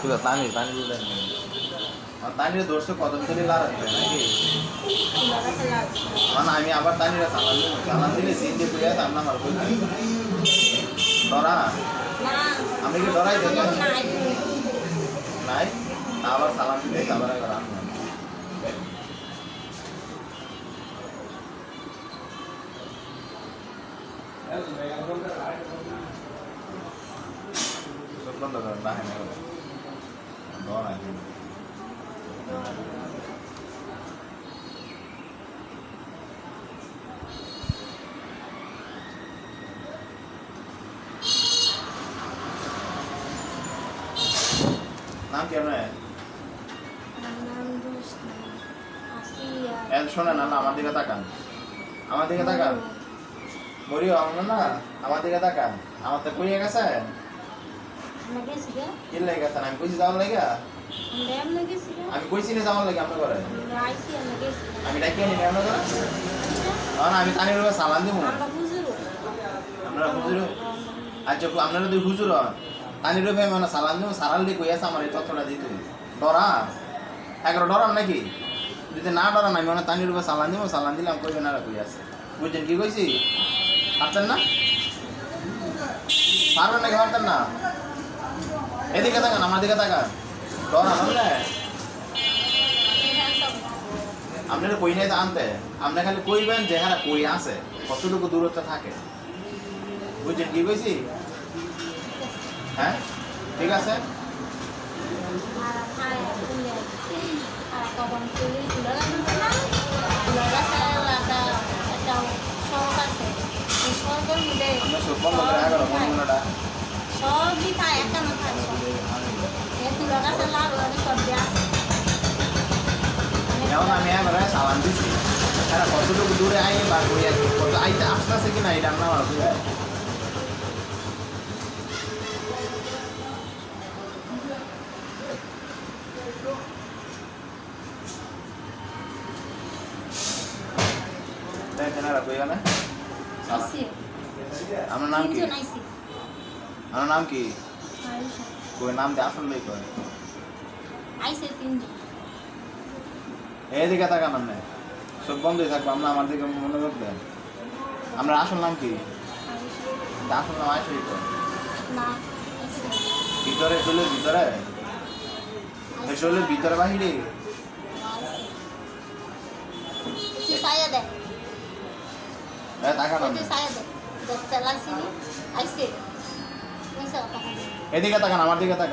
ঠিক আছে তানি তানি দিলে তানিরে ধরছে কদম তুলি লাগাচ্ছে নাকি মানে আমি আবার তানিরে চালান দিব চালান দিলে সিন দিয়ে কইয়া দাম না মারবো ধরা আমি কি ধরাই দেখেন নাই তা আবার সালাম দিলে আবার একবার আসলাম চোখ বন্ধ করেন বাহে না ধর আছে নাম কেন এল শোনেন না না আমার দিকে তাকান। আমার দিকে তাকান। মরিও আমরা না আমার দিকে তাকান। আমার তো কইয়া গেছে কি লেগে গেছেন আমি কইছি যাওয়ার লেগে। আমি কইছি না যাওয়ার লেগে আপনার ঘরে। আমি ডাকিয়ে নিই আপনার ঘরে? না আমি তানির রূপে সালান দিব আপনারা হুজুর? আচ্ছা আপনারা দুই হুজুর তানির রূপে মানে সালান দিব সারাল দিয়ে কইয়াছে আমার এই তথ্যটা দিতে। ডরা? এগারো ডরান নাকি? যদি না ডরান আমি মানে তানির রূপে সালান দিব সালান দিলাম কইবেন আর কইয়াছে। বুঝছেন কি কইছি? পারতেন না? পারবেন নাকি পারতেন না? এদিকে তাকান আমার দিকে তাকান ডরান বুঝলে আপনারা কই নাই তো আনতে আপনি খালি কইবেন যে হ্যাঁ কই আছে কতটুকু দূরত্ব থাকে বুঝছেন কি কইছি হ্যাঁ ঠিক আছে আমরা যেমন আমি এবারে সালাম দিছি। হ্যাঁ কতটুকু দূরে আই বা আর কত আইতে আসতেছে কিনা এটা আমরা আমার আমার নাম কি? আমার নাম কি? কই নাম দিয়ে আসল কই আইসে তিনজন। এইদিকে তাকান আপনি। চোখ বন্ধই থাকব আমরা আমার দিকে মনোযোগ দেন। আমরা আসল নাম কি? আসল নাম না। আইসে ভিতরে চলে ভিতরে? চলে ভিতরে বাহিরে? এদিকে তাকান আমার দিকে তাকান।